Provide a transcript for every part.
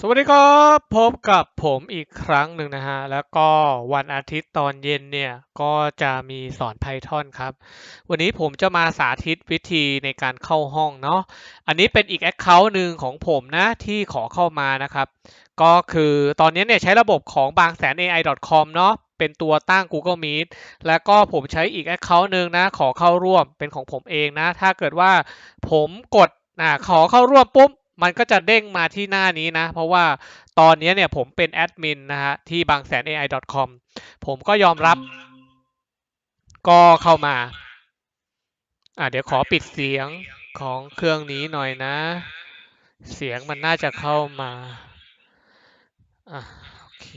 สวัสดีครับพบกับผมอีกครั้งหนึ่งนะฮะ แล้วก็วันอาทิตย์ตอนเย็นเนี่ย ก็จะมีสอน Python ครับ วันนี้ผมจะมาสาธิตวิธีในการเข้าห้องเนาะอันนี้เป็นอีก Account หนึ่งของผมนะ ที่ขอเข้ามานะครับ ก็คือตอนนี้เนี่ยใช้ระบบของบางแสน AI.com เนาะเป็นตัวตั้ง Google Meet แล้วก็ผมใช้อีก Account หนึ่งนะ ขอเข้าร่วมเป็นของผมเองนะ ถ้าเกิดว่าผมกดอ่าขอเข้าร่วมปุ๊บ มันก็จะเด้งมาที่หน้านี้นะ เพราะว่าตอนนี้เนี่ยผมเป็นแอดมินนะฮะที่บางแสน AI.com ผมก็ยอมรับก็เข้ามา อ่าเดี๋ยวขอปิดเสียงของเครื่องนี้หน่อยนะ เสียงมันน่าจะเข้ามา อะโอเค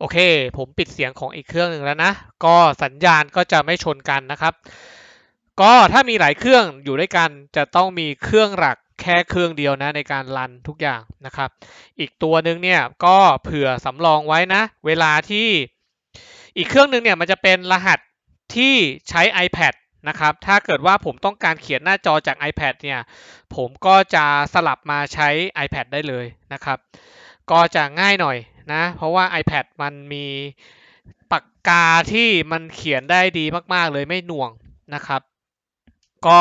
โอเค ผมปิดเสียงของอีกเครื่องหนึ่งแล้วนะ ก็สัญญาณก็จะไม่ชนกันนะครับ ก็ถ้ามีหลายเครื่องอยู่ด้วยกันจะต้องมีเครื่องหลักแค่เครื่องเดียวนะในการรันทุกอย่างนะครับ อีกตัวหนึ่งเนี่ยก็เผื่อสำรองไว้นะ เวลาที่อีกเครื่องหนึ่งเนี่ยมันจะเป็นรหัสที่ใช้ iPad นะครับ ถ้าเกิดว่าผมต้องการเขียนหน้าจอจาก iPad เนี่ย ผมก็จะสลับมาใช้ iPad ได้เลยนะครับ ก็จะง่ายหน่อย นะ เพราะว่า iPad มันมีปากกาที่มันเขียนได้ดีมาก ๆ เลยไม่หน่วงนะครับ ก็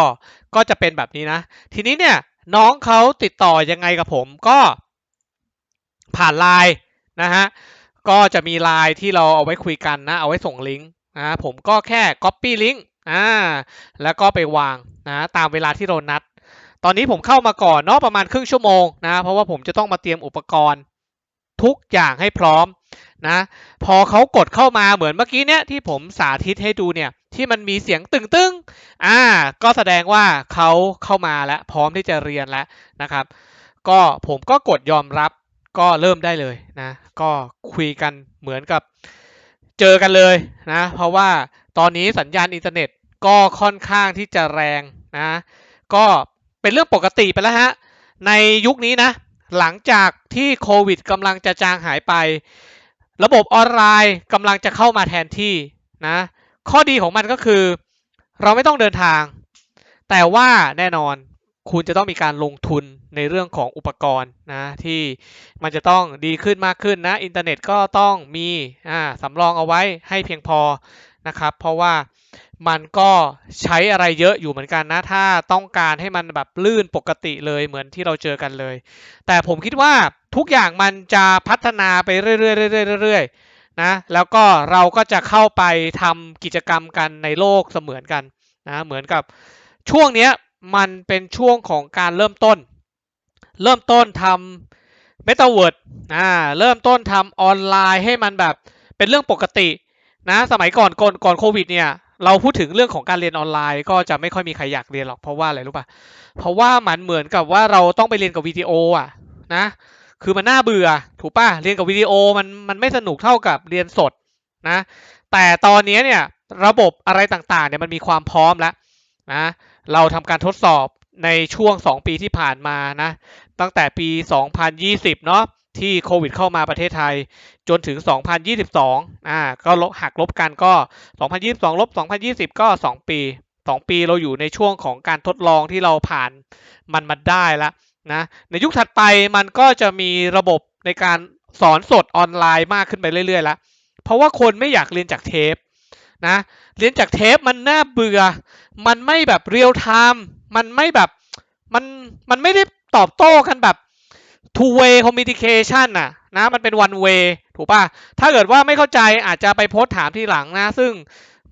ก็จะเป็นแบบนี้นะ ทีนี้เนี่ยน้องเขาติดต่อยังไงกับผมก็ผ่านไลน์นะฮะก็จะมีไลน์ที่เราเอาไว้คุยกันนะ เอาไว้ส่งลิงก์นะผมก็แค่ Copy ลิงก์อ่าแล้วก็ไปวางนะตามเวลาที่เรานัด ตอนนี้ผมเข้ามาก่อนเนาะประมาณครึ่งชั่วโมงนะ เพราะว่าผมจะต้องมาเตรียมอุปกรณ์ ทุกอย่างให้พร้อมนะพอเขากดเข้ามาเหมือนเมื่อกี้เนี้ยที่ผมสาธิตให้ดูเนี่ยที่มันมีเสียงตึงตึงอ่าก็แสดงว่าเขาเข้ามาแล้วพร้อมที่จะเรียนแล้วนะครับ ก็ผมก็กดยอมรับก็เริ่มได้เลยนะก็คุยกันเหมือนกับเจอกันเลยนะเพราะว่าตอนนี้สัญญาณอินเทอร์เน็ตก็ค่อนข้างที่จะแรงนะก็เป็นเรื่องปกติไปแล้วฮะในยุคนี้นะ หลังจากที่โควิดกำลังจะจางหายไป ระบบออนไลน์กำลังจะเข้ามาแทนที่นะข้อดีของมันก็คือ เราไม่ต้องเดินทาง แต่ว่าแน่นอนคุณจะต้องมีการลงทุนในเรื่องของอุปกรณ์นะที่มันจะต้องดีขึ้นมากขึ้นนะ อินเทอร์เน็ตก็ต้องมีอ่าสำรองเอาไว้ให้เพียงพอนะครับ เพราะว่า มันก็ใช้อะไรเยอะอยู่เหมือนกันนะ ถ้าต้องการให้มันแบบลื่นปกติเลยเหมือนที่เราเจอกันเลย แต่ผมคิดว่าทุกอย่างมันจะพัฒนาไปเรื่อยๆๆๆนะแล้วก็เราก็จะเข้าไปทำกิจกรรมกันในโลกเสมือนกันนะเหมือนกับช่วงเนี้ยมันเป็นช่วงของการเริ่มต้น เริ่มต้นทำเมตาเวิร์ดอ่าเริ่มต้นทำออนไลน์ให้มันแบบเป็นเรื่องปกตินะสมัยก่อนก่อนก่อนโควิดเนี่ย เราพูดถึงเรื่องของการเรียนออนไลน์ก็จะไม่ค่อยมีใครอยากเรียนหรอกเพราะว่าอะไรรู้ป่ะ เพราะว่ามันเหมือนกับว่าเราต้องไปเรียนกับวิดีโออะนะ คือมันน่าเบื่อถูกป่ะ เรียนกับวิดีโอมันมันไม่สนุกเท่ากับเรียนสดนะ แต่ตอนนี้เนี่ยระบบอะไรต่างๆเนี่ยมันมีความพร้อมแล้วนะ เราทำการทดสอบในช่วง 2 ปีที่ผ่านมานะ ตั้งแต่ปี 2020 เนาะ ที่โควิดเข้ามาประเทศไทย จนถึง 2022 อ่า ก็ลบหักลบกันก็ 2022 ลบ 2020 ก็ 2 ปี 2 ปีเราอยู่ในช่วงของการทดลองที่เราผ่านมันมาได้แล้วนะ ในยุคถัดไปมันก็จะมีระบบในการสอนสดออนไลน์มากขึ้นไปเรื่อยๆแล้ว เพราะว่าคนไม่อยากเรียนจากเทปนะ เรียนจากเทปมันน่าเบื่อ มันไม่แบบเรียลไทม์ มันไม่แบบ มัน มันไม่ได้ตอบโต้กันแบบ two way communication น่ะนะมันเป็น one way ถูกป่ะ ถ้าเกิดว่าไม่เข้าใจอาจจะไปโพสต์ถามทีหลังนะ ซึ่ง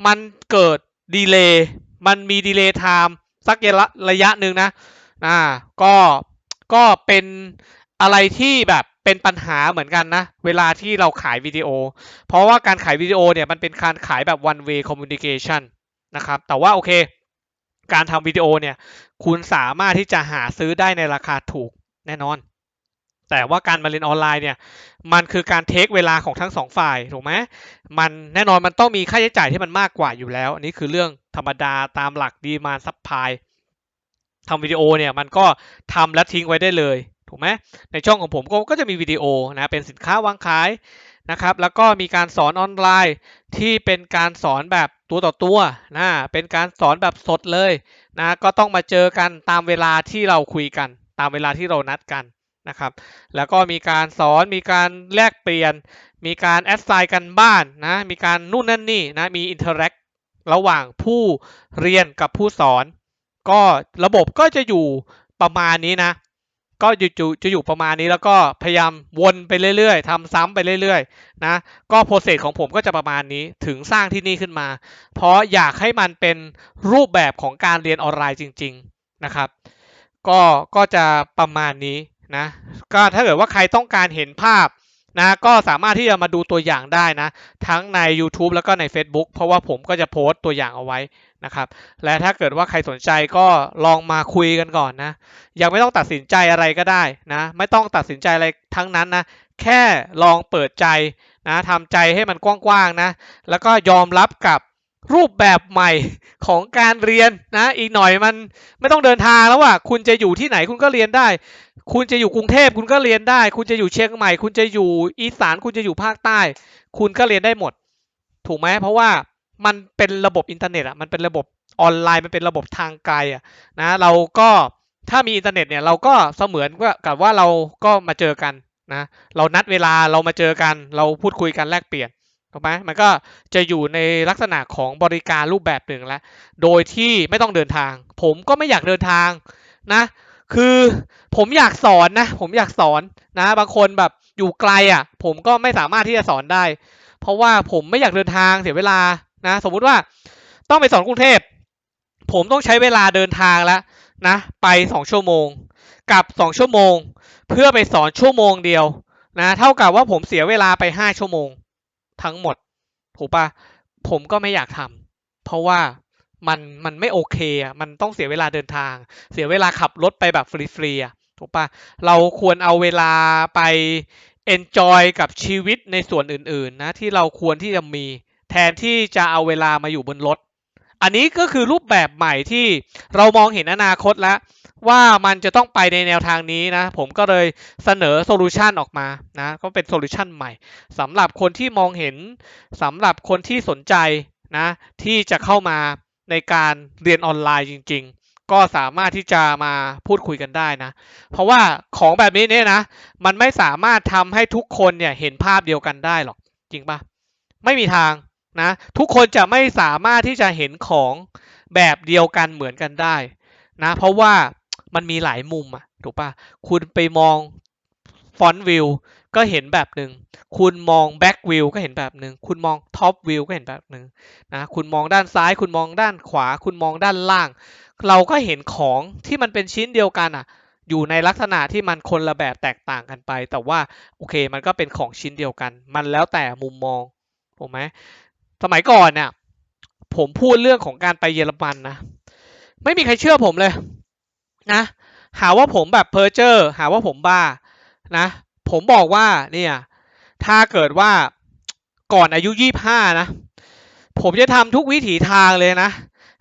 มันเกิดดีเลย์มันมีดีเลย์ไทม์สักระยะหนึ่งนะอ่าก็ก็เป็นอะไรที่แบบเป็นปัญหาเหมือนกันนะ เวลาที่เราขายวิดีโอ เพราะว่าการขายวิดีโอเนี่ยมันเป็นการขายแบบ one way communication นะครับ แต่ว่าโอเค การทำวิดีโอเนี่ย คุณสามารถที่จะหาซื้อได้ในราคาถูกแน่นอน แต่ว่าการมาเรียนออนไลน์เนี่ย มันคือการเทคเวลาของทั้งสองฝ่ายถูกไหมมันแน่นอนมันต้องมีค่าใช้จ่ายที่มันมากกว่าอยู่แล้ว อันนี้คือเรื่องธรรมดาตามหลักดีมาซับพลายทำวิดีโอเนี่ยมันก็ทำและทิ้งไว้ได้เลยถูกไหมในช่องของผมก็ก็จะมีวิดีโอนะเป็นสินค้าวางขายนะครับ แล้วก็มีการสอนออนไลน์ที่เป็นการสอนแบบตัวต่อตัวนะเป็นการสอนแบบสดเลยนะก็ต้องมาเจอกันตามเวลาที่เราคุยกัน ตามเวลาที่เรานัดกัน นะครับ แล้วก็มีการสอนมีการแลกเปลี่ยน มีการแอดไซน์กันบ้านนะ มีการนู่นนั่นนี่นะ มีอินเทอร์แอคระหว่างผู้เรียนกับผู้สอน ก็ระบบก็จะอยู่ประมาณนี้นะ ก็จะอยู่จะอยู่ประมาณนี้แล้วก็พยายามวนไปเรื่อยๆทำซ้ำไปเรื่อยๆนะ ก็โปรเซสของผมก็จะประมาณนี้ถึงสร้างที่นี่ขึ้นมา เพราะอยากให้มันเป็นรูปแบบของการเรียนออนไลน์จริง ๆนะครับ ก็ก็จะประมาณนี้ นะก็ถ้าเกิดว่าใครต้องการเห็นภาพนะก็สามารถที่จะมาดูตัวอย่างได้นะ ทั้งใน YouTube แล้วก็ใน Facebook เพราะว่าผมก็จะโพสต์ตัวอย่างเอาไว้นะครับ และถ้าเกิดว่าใครสนใจก็ลองมาคุยกันก่อนนะ ยังไม่ต้องตัดสินใจอะไรก็ได้นะ ไม่ต้องตัดสินใจอะไรทั้งนั้นนะ แค่ลองเปิดใจนะทำใจให้มันกว้างๆนะ แล้วก็ยอมรับกับรูปแบบใหม่ของการเรียนนะ อีกหน่อยมันไม่ต้องเดินทางแล้วว่ะคุณจะอยู่ที่ไหนคุณก็เรียนได้ คุณจะอยู่กรุงเทพคุณก็เรียนได้ คุณจะอยู่เชียงใหม่ คุณจะอยู่อีสานคุณจะอยู่ภาคใต้ คุณก็เรียนได้หมด ถูกไหมเพราะว่ามันเป็นระบบอินเทอร์เน็ตอะมันเป็นระบบออนไลน์มันเป็นระบบทางไกลอะนะเราก็ถ้ามีอินเทอร์เน็ตเนี่ยเราก็เสมือนกับว่าเราก็มาเจอกันนะเรานัดเวลาเรามาเจอกัน เราพูดคุยกันแลกเปลี่ยนถูกไหมมันก็จะอยู่ในลักษณะของบริการรูปแบบหนึ่งแล้วโดยที่ไม่ต้องเดินทาง ผมก็ไม่อยากเดินทางนะ คือผมอยากสอนนะ ผมอยากสอนนะ บางคนแบบอยู่ไกลอะ ผมก็ไม่สามารถที่จะสอนได้ เพราะว่าผมไม่อยากเดินทางเสียเวลานะ สมมุติว่าต้องไปสอนกรุงเทพ ผมต้องใช้เวลาเดินทางแล้วนะ ไปสองชั่วโมง กับสองชั่วโมง เพื่อไปสอนชั่วโมงเดียวนะ เท่ากับว่าผมเสียเวลาไปห้าชั่วโมง ทั้งหมด ถูกปะผมก็ไม่อยากทำเพราะว่า มันมันไม่โอเคอะมันต้องเสียเวลาเดินทาง เสียเวลาขับรถไปแบบฟรีๆอะถูกปะเราควรเอาเวลาไป enjoy กับชีวิตในส่วนอื่นๆนะที่เราควรที่จะมี แทนที่จะเอาเวลามาอยู่บนรถ อันนี้ก็คือรูปแบบใหม่ที่เรามองเห็นอนาคตแล้ว ว่ามันจะต้องไปในแนวทางนี้นะ ผมก็เลยเสนอโซลูชันออกมานะก็เป็นโซลูชันใหม่สำหรับคนที่มองเห็นสำหรับคนที่สนใจนะที่จะเข้ามา ในการเรียนออนไลน์จริง ๆ ก็สามารถที่จะมาพูดคุยกันได้นะ เพราะว่าของแบบนี้เนี่ยนะ มันไม่สามารถทำให้ทุกคนเนี่ยเห็นภาพเดียวกันได้หรอก จริงปะไม่มีทางนะ ทุกคนจะไม่สามารถที่จะเห็นของแบบเดียวกันเหมือนกันได้นะ เพราะว่ามันมีหลายมุมอะถูกปะคุณไปมองฟอนต์วิว ก็เห็นแบบหนึ่ง คุณมองแบ็กวิวก็เห็นแบบหนึ่ง คุณมองท็อปวิวก็เห็นแบบหนึ่งนะ คุณมองด้านซ้าย คุณมองด้านขวา คุณมองด้านล่าง เราก็เห็นของที่มันเป็นชิ้นเดียวกันอะ อยู่ในลักษณะที่มันคนละแบบแตกต่างกันไป แต่ว่าโอเค มันก็เป็นของชิ้นเดียวกัน มันแล้วแต่มุมมอง ถูกไหม สมัยก่อนเนี่ยผมพูดเรื่องของการไปเยอรมันนะ ไม่มีใครเชื่อผมเลยนะ หาว่าผมแบบเพอเจอร์ หาว่าผมบ้านะ ผมบอกว่าเนี่ยถ้าเกิดว่าก่อนอายุยี่ห้านะ ผมจะทำทุกวิถีทางเลยนะ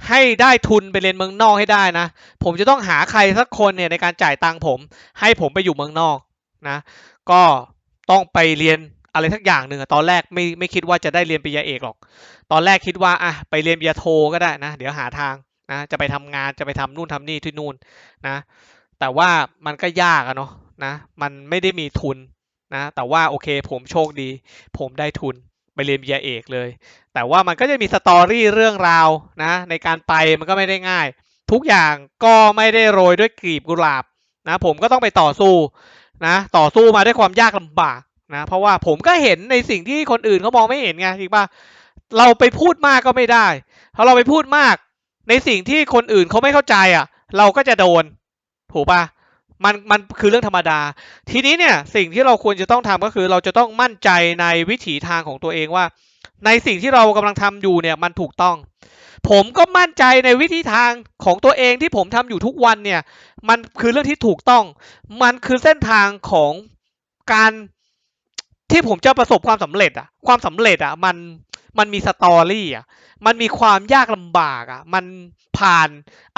ให้ได้ทุนไปเรียนเมืองนอกให้ได้นะ ผมจะต้องหาใครสักคนเนี่ยในการจ่ายตังค์ผม ให้ผมไปอยู่เมืองนอกนะ ก็ต้องไปเรียนอะไรสักอย่างหนึ่งอะตอนแรกไม่ไม่คิดว่าจะได้เรียนปริญญาเอกหรอก ตอนแรกคิดว่าอะไปเรียนปริญญาโทก็ได้นะ เดี๋ยวหาทางนะจะไปทำงานจะไปทำนู่นทำนี่ที่นู่นนะ แต่ว่ามันก็ยากอะเนาะ นะ มันไม่ได้มีทุนนะ แต่ว่าโอเค ผมโชคดี ผมได้ทุนไปเรียนปริญญาเอกเลย แต่ว่ามันก็จะมีสตอรี่เรื่องราวนะ ในการไปมันก็ไม่ได้ง่าย ทุกอย่างก็ไม่ได้โรยด้วยกลีบกุหลาบนะ ผมก็ต้องไปต่อสู้นะ ต่อสู้มาด้วยความยากลำบากนะ เพราะว่าผมก็เห็นในสิ่งที่คนอื่นเขามองไม่เห็นไงจริงป่ะเราไปพูดมากก็ไม่ได้เพราเราไปพูดมาก ในสิ่งที่คนอื่นเขาไม่เข้าใจอะ เราก็จะโดน ถูกป่ะ มันมันคือเรื่องธรรมดา ทีนี้เนี่ยสิ่งที่เราควรจะต้องทำก็คือเราจะต้องมั่นใจในวิถีทางของตัวเองว่า ในสิ่งที่เรากำลังทำอยู่เนี่ยมันถูกต้อง ผมก็มั่นใจในวิธีทางของตัวเองที่ผมทำอยู่ทุกวันเนี่ย มันคือเรื่องที่ถูกต้อง มันคือเส้นทางของการที่ผมจะประสบความสำเร็จอะความสำเร็จอะมัน มันมีสตอรี่อะมันมีความยากลำบากอะมันผ่าน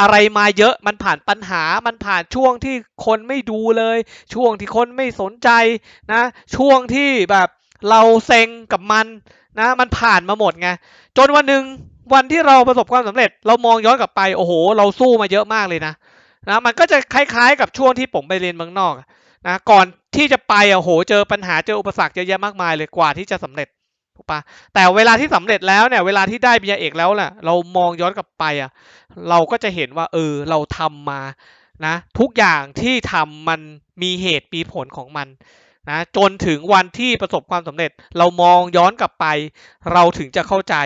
อะไรมาเยอะ มันผ่านปัญหา มันผ่านช่วงที่คนไม่ดูเลย ช่วงที่คนไม่สนใจนะ ช่วงที่แบบเราเซ็งกับมันนะ มันผ่านมาหมดไง จนวันหนึ่งวันที่เราประสบความสำเร็จ เรามองย้อนกลับไป โอ้โห เราสู้มาเยอะมากเลยนะ นะ มันก็จะคล้ายๆ กับช่วงที่ผมไปเรียนเมืองนอกนะ ก่อนที่จะไปอะโอ้โหเจอปัญหา เจออุปสรรคเยอะแยะมากมายเลย กว่าที่จะสำเร็จ ถูกปะแต่เวลาที่สำเร็จแล้วเนี่ย เวลาที่ได้ปริญญาเอกแล้วน่ะ เรามองย้อนกลับไปอะ เราก็จะเห็นว่า เออ เราทำมานะ ทุกอย่างที่ทำมันมีเหตุมีผลของมันนะจนถึงวันที่ประสบความสำเร็จ เรามองย้อนกลับไป เราถึงจะเข้าใจ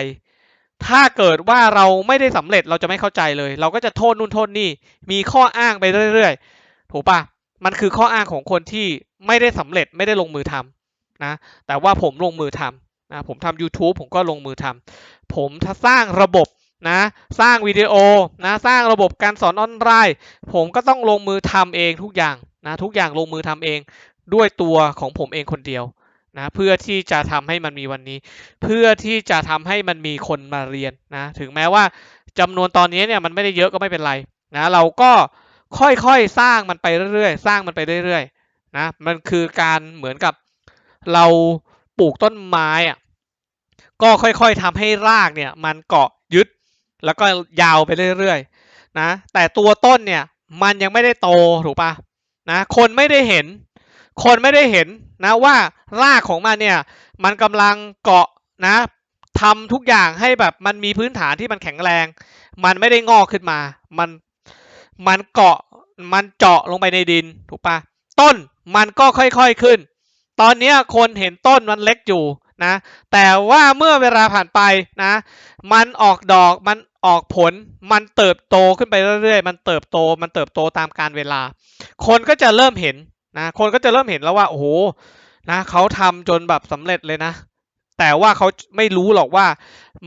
ถ้าเกิดว่าเราไม่ได้สำเร็จเราจะไม่เข้าใจเลย เราก็จะโทษนู่นโทษนี่ มีข้ออ้างไปเรื่อยๆถูกปะมันคือข้ออ้างของคนที่ไม่ได้สำเร็จไม่ได้ลงมือทำนะแต่ว่าผมลงมือทำ นะผมทำ YouTube ผมก็ลงมือทำผมถ้าสร้างระบบนะสร้างวิดีโอนะสร้างระบบการสอนออนไลน์ ผมก็ต้องลงมือทำเองทุกอย่างนะทุกอย่างลงมือทำเองด้วยตัวของผมเองคนเดียวนะเพื่อที่จะทำให้มันมีวันนี้ เพื่อที่จะทำให้มันมีคนมาเรียนนะถึงแม้ว่าจำนวนตอนนี้เนี่ยมันไม่ได้เยอะก็ไม่เป็นไรนะเราก็ค่อยๆสร้างมันไปเรื่อยๆ สร้างมันไปเรื่อยๆนะมันคือการเหมือนกับเราปลูกต้นไม้อะ ก็ค่อยๆทำให้รากเนี่ยมันเกาะยึด แล้วก็ยาวไปเรื่อยๆนะแต่ตัวต้นเนี่ยมันยังไม่ได้โตถูกปะนะคนไม่ได้เห็น คนไม่ได้เห็นนะว่ารากของมันเนี่ยมันกำลังเกาะนะทำทุกอย่างให้แบบมันมีพื้นฐานที่มันแข็งแรง มันไม่ได้งอกขึ้นมา มันมันเกาะมันเจาะลงไปในดินถูกปะต้นมันก็ค่อยๆขึ้น ตอนนี้คนเห็นต้นมันเล็กอยู่ นะแต่ว่าเมื่อเวลาผ่านไปนะมันออกดอกมันออกผลมันเติบโตขึ้นไปเรื่อยๆ มันเติบโตมันเติบโตตามกาลเวลา คนก็จะเริ่มเห็นนะคนก็จะเริ่มเห็นแล้วว่าโอ้โหนะเขาทำจนแบบสำเร็จเลยนะ แต่ว่าเขาไม่รู้หรอกว่า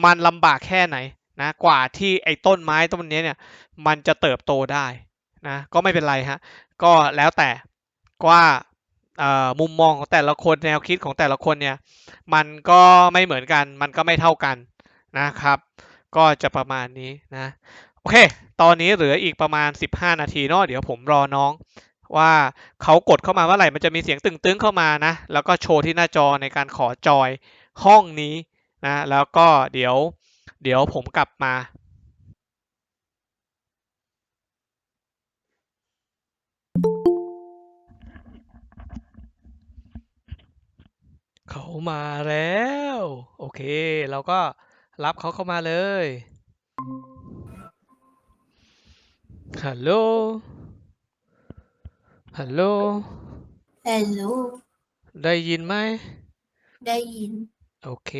มันลำบากแค่ไหนนะกว่าที่ไอ้ต้นไม้ต้นนี้เนี่ยมันจะเติบโตได้นะก็ไม่เป็นไรฮะก็แล้วแต่ว่า มุมมองของแต่ละคนแนวคิดของแต่ละคนเนี่ยมันก็ไม่เหมือนกัน มันก็ไม่เท่ากันนะครับ ก็จะประมาณนี้นะโอเค ตอนนี้เหลืออีกประมาณ 15 นาทีเนาะเดี๋ยวผมรอน้อง ว่าเขากดเข้ามาเมื่อไหร่มันจะมีเสียงตึงๆเข้ามานะ แล้วก็โชว์ที่หน้าจอในการขอจอยห้องนี้นะแล้วก็เดี๋ยวเดี๋ยวผมกลับมา เขามาแล้ว โอเค เราก็รับเขาเข้ามาเลยฮัลโหลฮัลโหลฮัลโหลได้ยินไหม ได้ยิน โอเค